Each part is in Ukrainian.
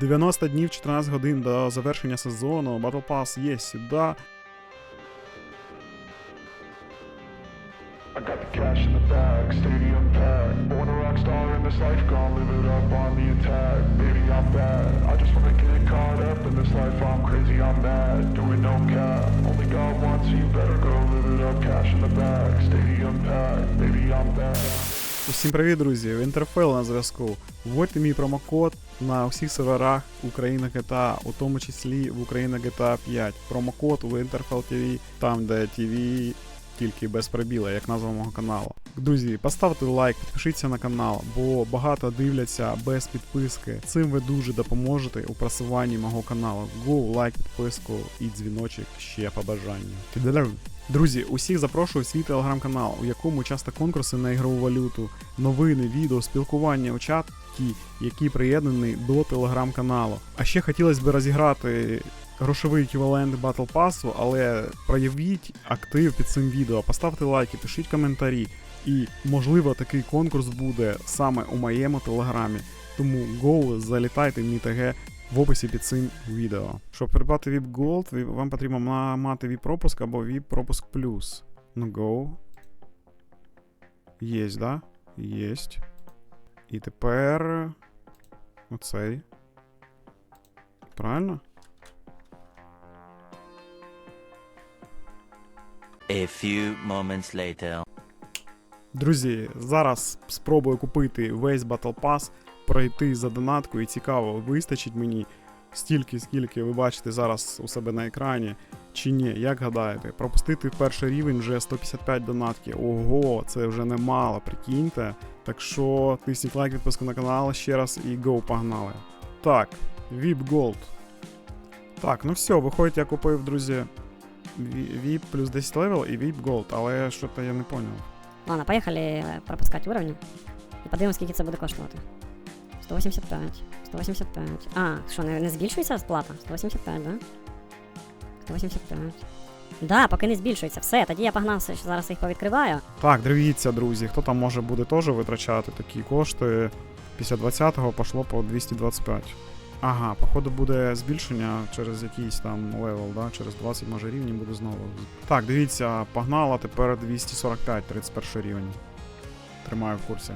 90 днів 14 годин до завершення сезону. Battle Pass є сюди. I got the cash in the bag, stadium packed. Born a rock star in this life, gonna live it up on the attack. Baby, I'm bad. I just wanna get caught up in this life. I'm crazy, I'm mad. Doing no cap. Only God wants you better go live it up. Cash in the bag, stadium packed. Baby, I'm bad. Усім привіт, друзі! Інтерфейл на зв'язку. Вводьте мій промокод на всіх серверах Україна GTA, у тому числі в Україна GTA 5. Промокод Winterfell TV, там де TV тільки без пробіла, як назва мого каналу. Друзі, поставте лайк, підпишіться на канал, бо багато дивляться без підписки. Цим ви дуже допоможете у просуванні мого каналу. Go, лайк, підписку і дзвіночок ще по бажанню. Друзі, усіх запрошую в свій телеграм-канал, у якому часто конкурси на ігрову валюту, новини, відео, спілкування у чаті, які приєднані до телеграм-каналу. А ще хотілося б розіграти грошовий еквівалент Battle Pass, але проявіть актив під цим відео, поставте лайки, пишіть коментарі. І можливо такий конкурс буде саме у моєму телеграмі. Тому go, залітайте в мій ТГ в описі під цим відео. Щоб придбати VIP Gold, вам потрібно мати VIP пропуск або VIP пропуск плюс. Ну go. Єсть, да? Єсть. І тепер. Оцей. Правильно? A few moments later. Друзі, зараз спробую купити весь Battle Pass, пройти за донатку і цікаво, вистачить мені стільки, скільки ви бачите зараз у себе на екрані, чи ні, як гадаєте, пропустити перший рівень вже 155 донатків. Ого, це вже немало, прикиньте. Так що тисніть лайк, підписку на канал ще раз і go, погнали. Так, VIP Gold. Так, ну все, виходить, я купив, друзі, VIP плюс 10 левел і VIP Gold, але що-то я не поняв. Ладно, поїхали е, пропускати уровні. І подивимось, скільки це буде коштувати. 185, 185. А, що, не, не збільшується сплата? 185, да? 185. Да, поки не збільшується. Все, тоді я погнався, що зараз їх повідкриваю. Так, дивіться, друзі, хто там може буде теж витрачати такі кошти. Після 20-го пішло по 225. Ага, походу буде збільшення через якийсь там левел, да? через 20 може рівні буде знову. Так, дивіться, погнала тепер 245, 31 рівень. Тримаю в курсі.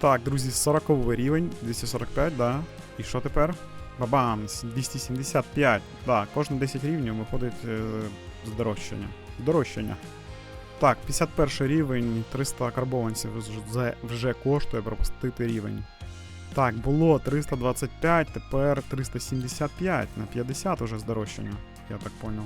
Так, друзі, 40 рівень, 245, да. І що тепер? Бабам, 275. Да, кожні 10 рівнів виходить е, здорожчання. Здорожчання. Так, 51 рівень, 300 карбованців вже, коштує пропустити рівень. Так, було 325, тепер 375 на 50 уже здорожчання, я так понял.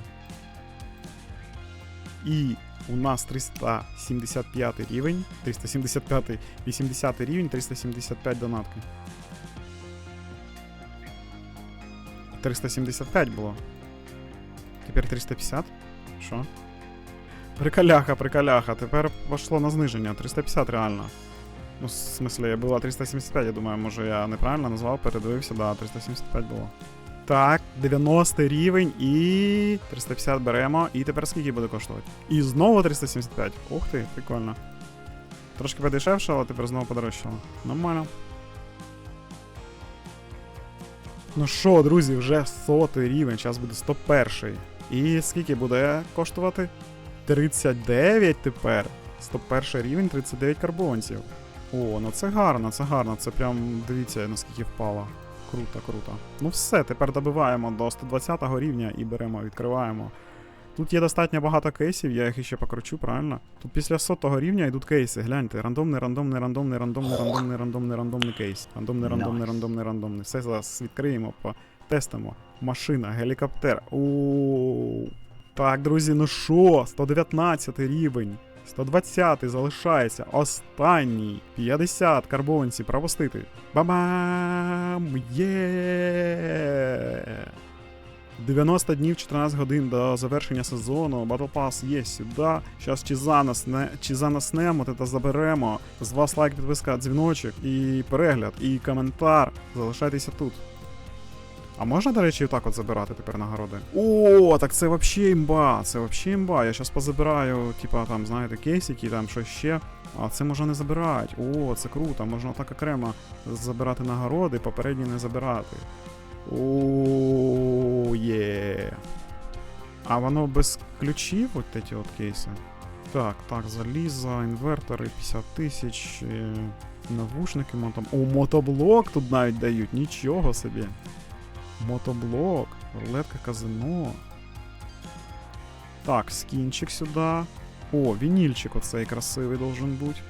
І у нас 375 рівень, 375, 80 рівень, 375 донатки. 375 було. Тепер 350? Що? Приколяха, приколяха. Тепер пошло на зниження. 350 реально. Ну, в смислі, було 375, я думаю, може я неправильно назвав, передивився, да, 375 було. Так, 90 рівень і 350 беремо. І тепер скільки буде коштувати? І знову 375. Ух ти, прикольно. Трошки подешевше, але тепер знову подорожчало. Нормально. Ну що, друзі, вже сотий рівень, зараз буде 101. І скільки буде коштувати? 39 тепер. 101 рівень, 39 карбонців. О, ну це гарно, це гарно. Це прям дивіться, наскільки впало. Круто, круто. Ну все, тепер добиваємо до 120 рівня і беремо, відкриваємо. Тут є достатньо багато кейсів, я їх ще покручу, правильно? Тут після 100 рівня йдуть кейси. Гляньте, рандомний, рандомний, рандомний, рандомний, рандомний, рандомний, рандомний кейс. Рандомний, рандомний, рандомний, рандомний. Все зараз відкриємо, потестимо. Машина, гелікоптер. У Так, друзі, ну що? 119 рівень. 120 залишається. Останній. 50 карбонців. Пропустити. Бам! Є! 90 днів 14 годин до завершення сезону. Battle Pass є сюди. Зараз чи за нас не чи за нас немо, та заберемо. З вас лайк, підписка, дзвіночок і перегляд, і коментар. Залишайтеся тут. А можна, до речі, отак от забирати тепер нагороди? О, так це вообще імба. Це вообще імба. Я зараз позабираю, типа там, знаєте, кейсики, там щось ще. А це можна не забирати. О, це круто. Можна так окремо забирати нагороди, попередні не забирати. О, є. А воно без ключів, от ці от кейси. Так, так, залізо, інвертори 50 тисяч, е, навушники, мотом. О, мотоблок тут навіть дають, нічого собі. Мотоблок, рулетка казино. Так, скінчик сюди. О, вінільчик оцей красивий должен бути.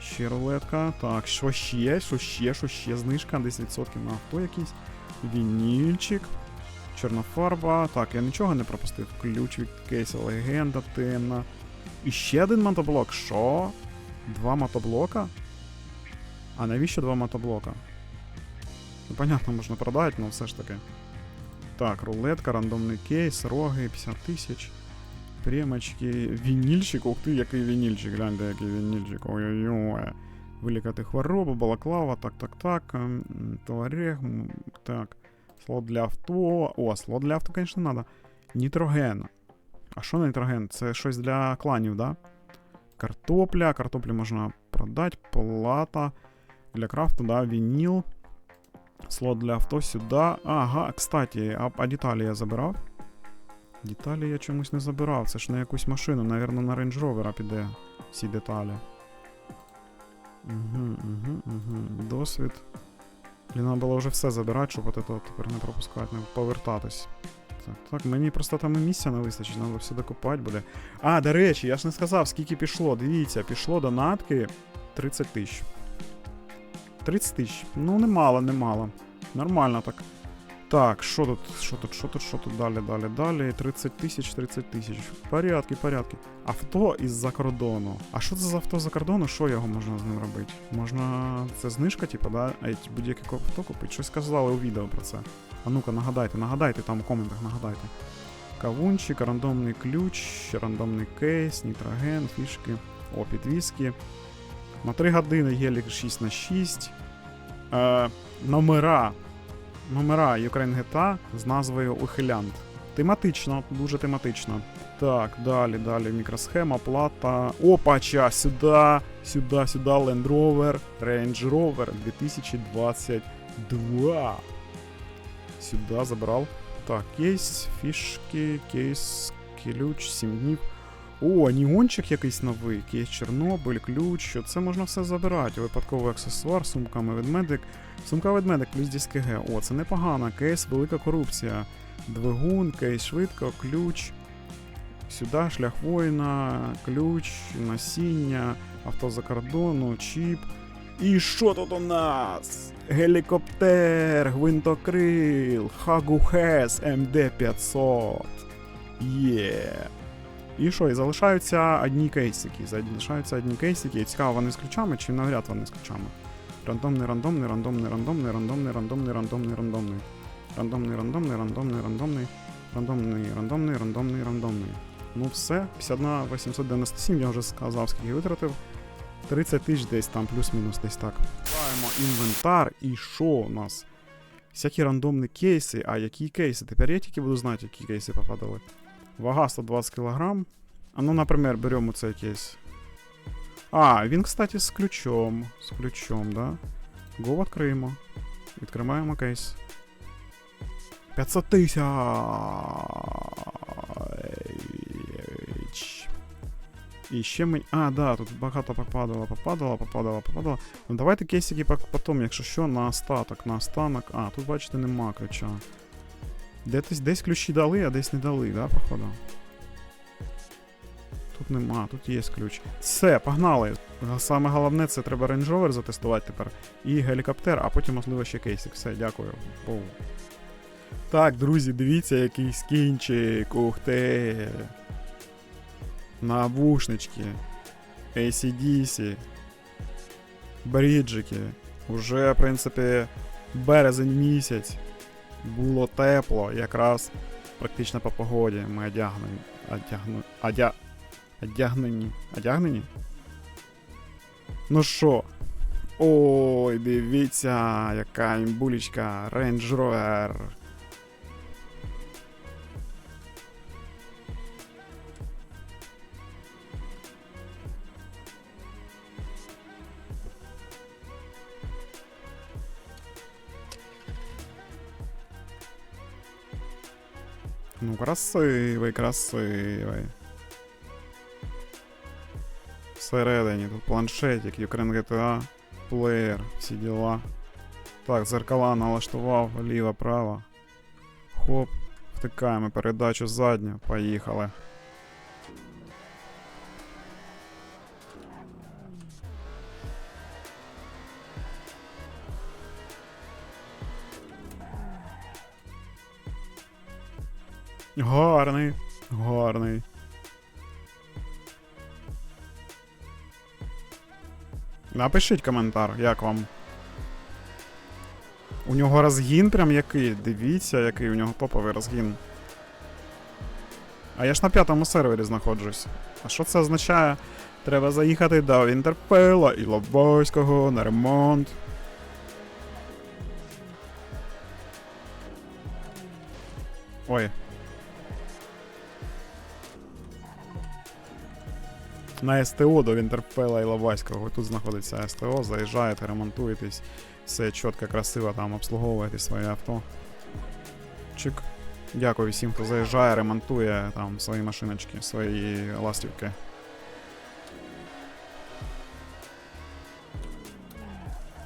Ще рулетка. Так, що ще? Що ще? Що ще? Знижка 10% на авто якийсь. Вінільчик. Чорна фарба. Так, я нічого не пропустив. Ключ від кейса, легенда темна. І ще один мотоблок. Що? Два мотоблока? А навіщо два мотоблока? Ну, понятно, можна продати, але все ж таки. Так, рулетка, рандомний кейс, роги, 50 тисяч. Премочки, вінільчик, ух ти, який вінільчик, гляньте, який вінільчик. Ой-ой-ой. Вилікати хворобу, балаклава, так, так, так. Туарег, так. Слот для авто. О, слот для авто, звісно, треба. Нітроген. А що нітроген? Це щось для кланів, да? Картопля. Картоплю можна продати. Плата. Для крафту, да, вініл. Слот для авто сюди. Ага, кстати, а, а деталі я забирав? Деталі я чомусь не забирав. Це ж на якусь машину, навірно, на Range Rover піде всі деталі. Угу, угу, угу. Досвід. Блін, треба було вже все забирати, щоб от це тепер не пропускати, не повертатись. Так, так, мені просто там і місця не вистачить, треба все докупати буде. А, до речі, я ж не сказав, скільки пішло. Дивіться, пішло донатки 30 тисяч. 30 тисяч. Ну, немало, немало. Нормально так. Так, що тут, що тут, що тут, що тут далі, далі, далі. 30 тисяч, 30 тисяч. Порядки, порядки. Авто із-за кордону. А що це за авто за кордону? Що його можна з ним робити? Можна. Це знижка, типу, да? А будь-яке авто купити? Щось казали у відео про це. А ну-ка, нагадайте, нагадайте там у коментах, нагадайте. Кавунчик, рандомний ключ, рандомний кейс, нітроген, фішки, о, підвіски. На 3 години гелік 6 на 6 Е, номера. Номера Ukraine GTA з назвою Ухилянт. Тематично, дуже тематично. Так, далі, далі. Мікросхема, плата. Опача, сюди, сюди, сюди, Land Rover, Range Rover 2022. Сюди забрав. Так, кейс, фішки, кейс, ключ, 7 днів. О, нігончик якийсь новий, кейс Чорнобиль, ключ. Це можна все забирати. Випадковий аксесуар, сумками ведмедик. Сумка ведмедик плюс диски Г. О, це непогано. Кейс велика корупція. Двигун, кейс швидко, ключ. Сюди шлях воїна, ключ, насіння, авто за кордону, чіп. І що тут у нас? Гелікоптер, гвинтокрил, Хагухес МД500. Є. І що, і залишаються одні кейсики. Залишаються одні кейсики. Цікаво, вони з ключами чи навряд вони з ключами. Рандомний, рандомний, рандомний, рандомний, рандомний, рандомний, рандомний, рандомний. Рандомний, рандомний, рандомний, рандомний, рандомний, рандомний, рандомний, рандомний. Ну все, 51 897, я вже сказав, скільки витратив. 30 тисяч десь там, плюс-мінус десь так. Маємо інвентар, і що у нас? Всякі рандомні кейси. А які кейси? Тепер я тільки буду знати, які кейси попадали. Вага 120 кг. А ну, наприклад, беремо цей кейс. А, він, кстати, з ключом. З ключом, да? Го відкриємо. Відкриваємо кейс. 500 тисяч. І ще ми. А, да, тут багато попадало, попадало, попадало, попадало. Ну давайте кейсики потім, якщо що, на остаток, на останок. А, тут бачите, нема ключа. Десь, десь ключі дали, а десь не дали, да, походу? Тут нема, тут є ключ. Все, погнали. Саме головне, це треба Range затестувати тепер. І гелікоптер, а потім, можливо, ще кейсик. Все, дякую. Боу. Так, друзі, дивіться, який скінчик. Ух ти. Навушнички. ACDC. Бріджики. Уже, в принципі, березень місяць. Було тепло, якраз практично по погоді. Ми одягнені. Одягну... Одя... Одягнені. Одягнені? Ну що? Ой, дивіться, яка імбулечка. Range Rover. Ну, красивий, красивий. Всередині тут планшетик, Ukraine GTA, плеєр, всі діла. Так, зеркала налаштував, ліво, право. Хоп, втикаємо передачу задню, поїхали. Гарний, гарний. Напишіть коментар, як вам. У нього розгін прям який. Дивіться, який у нього топовий розгін. А я ж на п'ятому сервері знаходжусь. А що це означає? Треба заїхати до Вінтерфелла і Лобойського на ремонт. На СТО до Вінтерфелла і Лобайського. Тут знаходиться СТО, заїжджаєте, ремонтуєтесь, все чітко, красиво там обслуговуєте своє авто. Чик. Дякую всім, хто заїжджає, ремонтує там свої машиночки, свої ластівки.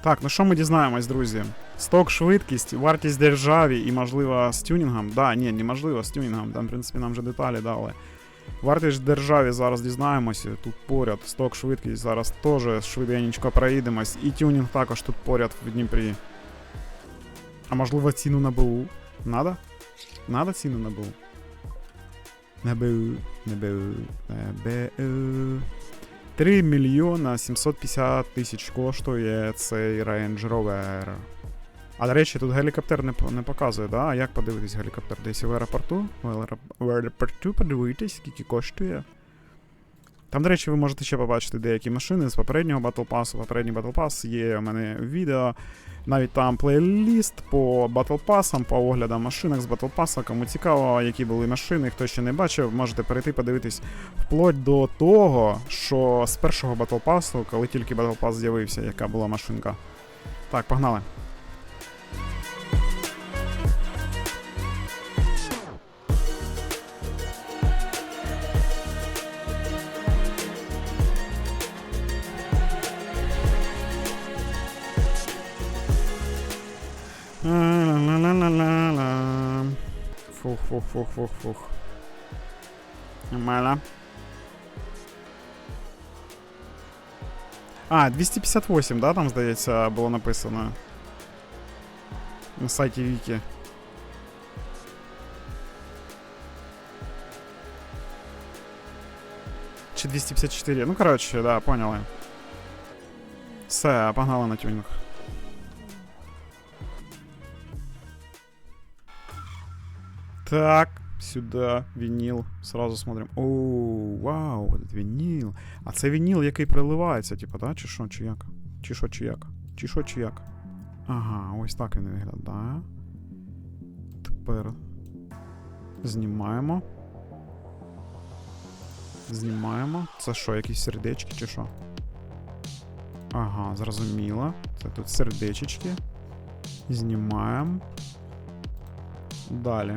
Так, ну що ми дізнаємось, друзі? Сток, швидкість, вартість державі і, можливо, з тюнінгом. Да, ні, неможливо з тюнінгом, там, в принципі, нам вже деталі дали. Вартість державі зараз дізнаємося. Тут поряд. Сток, швидкість зараз теж швиденько проїдемось. І тюнінг також тут поряд в Дніпрі. А можливо ціну на БУ? Надо? Надо ціну на БУ? На БУ, на БУ, на БУ. 3 мільйона 750 тисяч коштує цей Range Rover. А до речі, тут гелікоптер не, не показує, да? А як подивитись гелікоптер? Десь в аеропорту? В аеропорту подивитись, скільки коштує. Там, до речі, ви можете ще побачити деякі машини з попереднього Battle Pass. Попередній Battle Pass є у мене відео. Навіть там плейліст по Battle Pass, по оглядам машинок з Battle Pass. Кому цікаво, які були машини, хто ще не бачив, можете перейти подивитись вплоть до того, що з першого Battle Pass, коли тільки Battle Pass з'явився, яка була машинка. Так, погнали. Фух, фух, фух, фух, фух. Нормально. А, 258, да, там, здається, було написано. На сайті Вікі. Чи 254? Ну, коротше, да, поняли. Все, погнали на тюнінг. Так, сюда винил. Сразу смотрим. О, вау, этот винил. А це вініл, який приливається, типу, да? Чи що, чи як? Чи що, чи як? Чи що, чи як? Ага, ось так він виглядає. Тепер знімаємо. Знімаємо. Це що, якісь сердечки чи що? Ага, зрозуміло. Це тут сердечечки. Знімаємо. Далі.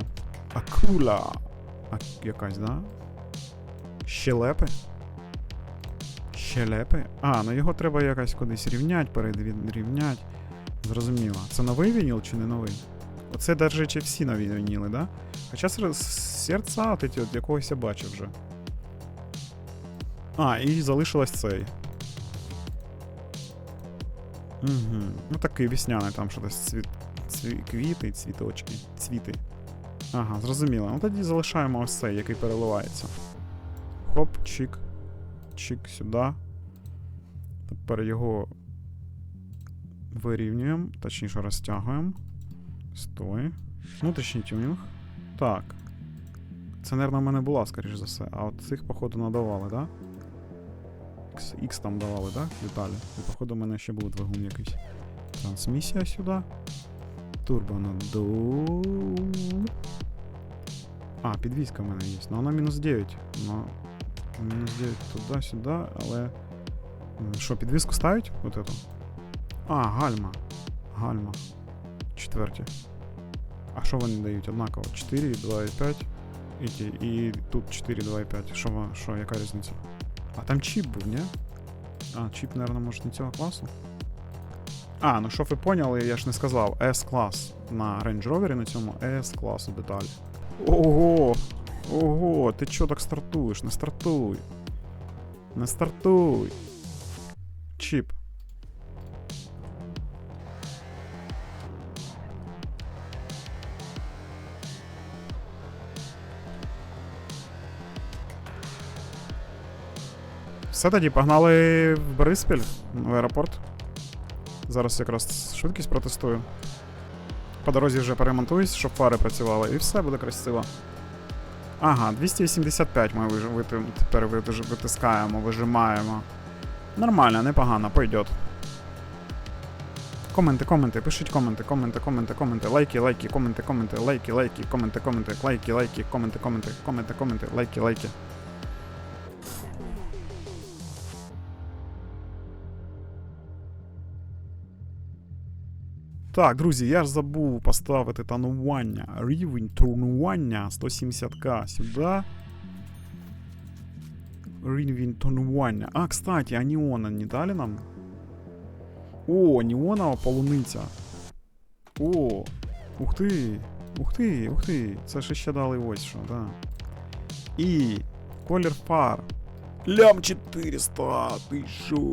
Акула. А, якась, да? Щелепи? Щелепи? А, ну його треба якось кудись рівнять, перерівнять. Зрозуміло. Це новий вініл чи не новий? Оце чи всі нові вініли, да? Хоча серця от эти от якогось я бачив вже. А, і залишилось цей. Угу. Ну такий весняний, там щось цвіт, цві, квіти, цвіточки, цвіти. Ага, зрозуміло. Ну тоді залишаємо ось цей, який переливається. Хоп, чик. Чик сюди. Тепер його вирівнюємо, точніше розтягуємо. Стой. Внутрішній тюнінг. Так. Це, мабуть, в мене була, скоріш за все. А от цих, походу, надавали, да? X, там давали, да? Деталі. І, походу, в мене ще був двигун якийсь. Трансмісія сюди. Турбонадув. А, підвізка в мене є. Ну вона мінус 9. Ну, мінус 9 туди-сюди, але. Що, підвізку ставить? Вот эту? А, гальма. Гальма. Четверті. А що вони дають? Однаково. 4, 2 і 5. і, і тут 4, 2 і 5. Що, що, яка різниця? А там чіп був, ні? А, чіп, мабуть, може не цього класу? А, ну щоб ви поняли, я ж не сказав. S-клас на Range Rover на цьому S-класу деталі. Ого! Ого, ти чо так стартуєш? Не стартуй. Не стартуй. Чіп. Все тоді погнали в Бориспіль, в аеропорт. Зараз якраз швидкість протестую. По дорозі вже перемонтуюсь, щоб фари працювали, і все буде красиво. Ага, 285 ми тепер витискаємо, вижимаємо. Нормально, непогано, пойдет. Коменти, коменти, пишіть коменти, коменти, коменти, коменти, лайки, лайки, коменти, коменти, лайки, лайки, коменти, коменти, лайки, лайки, коменти, коменти, коменти, коменти, лайки, лайки. Так, друзі, я ж забув поставити тонування. Рівень тонування 170к сюди. Рівень тонування. А, кстати, а неона не дали нам? О, неонова полуниця. О, ух ти. Ух ти, ух ти. Це ж ще дали ось що, да. І колір фар. Лям 400, ти шо?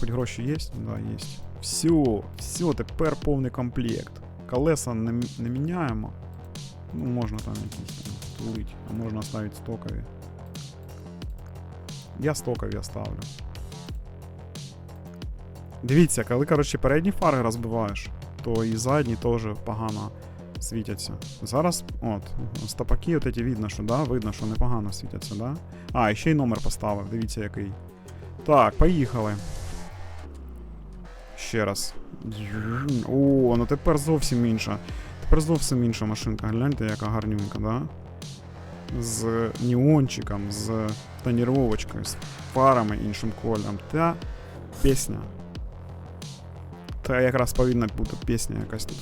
Хоч гроші є? Да, є. Все, все, тепер повний комплект. Колеса не, не міняємо. Ну, можна там якісь там тулить, а можна ставити стокові. Я стокові оставлю. Дивіться, коли, коротше, передні фари розбиваєш, то і задні теж погано світяться. Зараз, от, стопаки от эти видно, що да, видно, що непогано світяться, да? А, і ще й номер поставив, дивіться який. Так, поїхали. Ще раз. О, ну тепер зовсім інша. Тепер зовсім інша машинка. Гляньте, яка гарнюнька, да? З неончиком, з тоніровочкою, з фарами іншим кольором. Та пісня. Та якраз повинна бути пісня якась тут.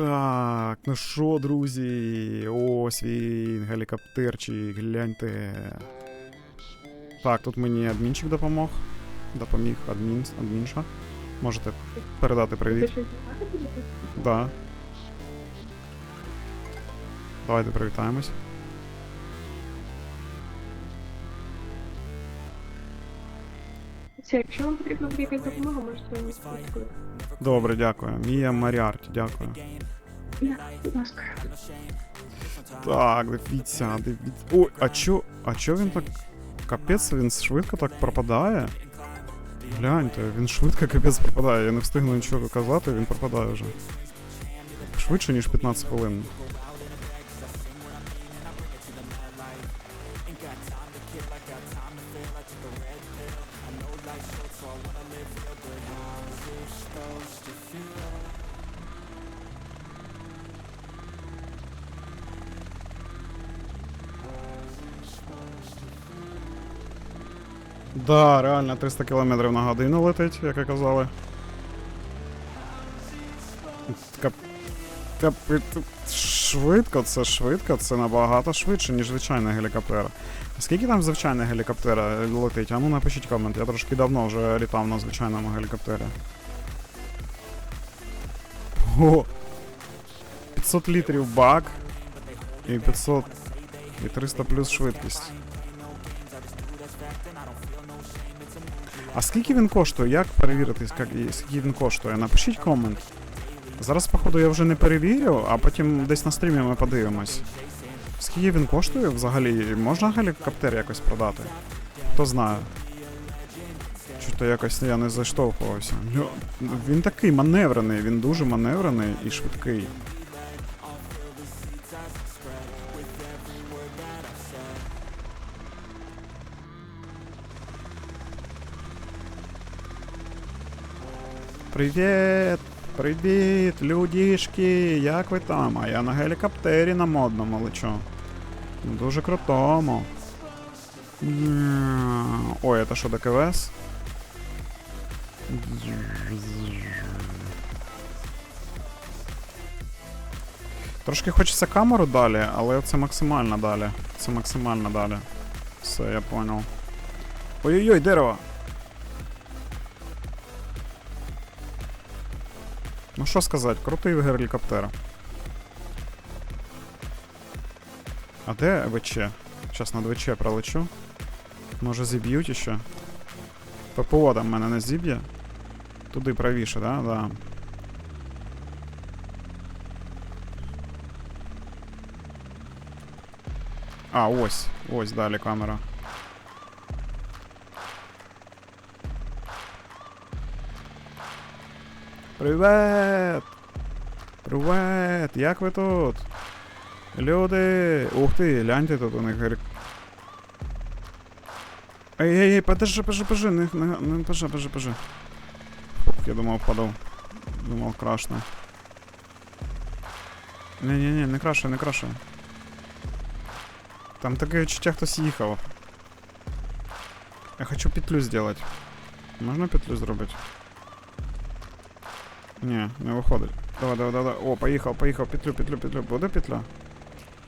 Так, ну що, друзі? Ось він, гелікоптерчик, гляньте. Так, тут мені адмінчик допомог. Допоміг адмін, адмінша. Можете передати привіт. Да. Давайте привітаємось. Це, якщо вам потрібна буде якась допомога, можете мені сказати. Добре, дякую. Мія Маріарті, дякую. Будь ласка. Так, дивіться, дивіться. Ой, а чо, а чо він так. Капець, він швидко так пропадає. Гляньте, він швидко капець пропадає. Я не встигну нічого казати, він пропадає вже. Швидше, ніж 15 хвилин. Да, реально 300 км на годину летить, як і казали. Кап... Т- швидко, це швидко, це набагато швидше, ніж звичайний гелікоптер. Скільки там звичайний гелікоптер е, летить? А ну напишіть комент. Я трошки давно вже літав на звичайному гелікоптері. О! 500 літрів бак. І 500. І 300 плюс швидкість. А скільки він коштує? Як перевірити, скільки він коштує? Напишіть комент. Зараз, походу, я вже не перевірю, а потім десь на стрімі ми подивимось. Скільки він коштує взагалі? Можна гелікоптер якось продати? Хто знає. Чи то якось я не заштовхувався. Він такий маневрений, він дуже маневрений і швидкий. Привіт! Привіт, людішки! Як ви там? А я на гелікоптері на модному лечу. Дуже крутому. Ой, это що ДКВС? Трошки хочеться камеру далі, але це максимально далі. Це максимально далі. Все, я понял. Ой-ой-ой, дерево! Що сказати, крутий гелікоптер. А де ВЧ? Зараз над ВЧ пролечу. Може зіб'ють іще? ППО там мене не зіб'є. Туди правіше, да? Да. А, ось. Ось далі камера. Привет! Привет! Як ви тут? Люди! Ух ти, гляньте тут у них. Ей, ей, ей, подожди, подожди, подожди, не, не, не, подожди, подожди, подожди. Фух, я думав, впадав. Думав, крашне. Не-не-не, не краше, не краше. Там таке відчуття хтось їхав. Я хочу петлю сделать. Можна петлю зробити? Ні, не виходить. Давай, давай, давай. О, поїхав, поїхав, петлю, петлю, петлю. Буде петля?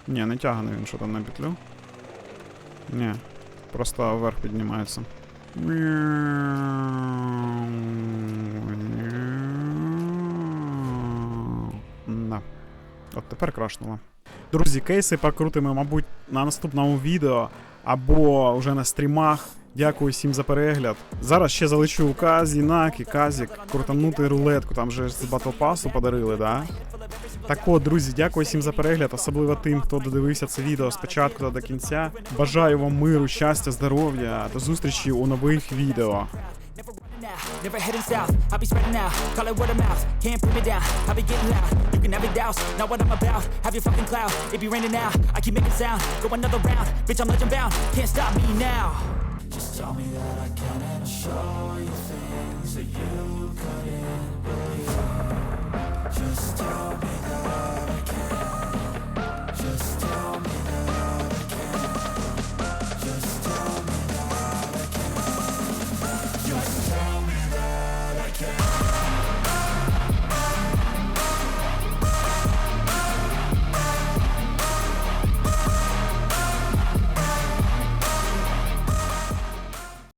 Ні, не тягне він що там на петлю. Ні. Просто вверх піднімається. Да. От тепер крашнуло. Друзі, кейси покрутимо, мабуть, на наступному відео або вже на стрімах. Дякую всім за перегляд. Зараз ще залечу Казі, Накі, Казік, крутанути рулетку, там же з Pass подарили, да? Так от, друзі, дякую всім за перегляд, особливо тим, хто додивився це відео спочатку та до кінця. Бажаю вам миру, щастя, здоров'я. До зустрічі у нових відео. Never heading south, I'll be spreading out. Call it word of mouth, can't put me down. I'll be getting loud, you can have it douse. Not what I'm about, have your fucking cloud. It be raining now, I keep making sound. Go another round, bitch, I'm legend bound. Can't stop me now. Tell me that I can and show you things that you couldn't believe. Just tell me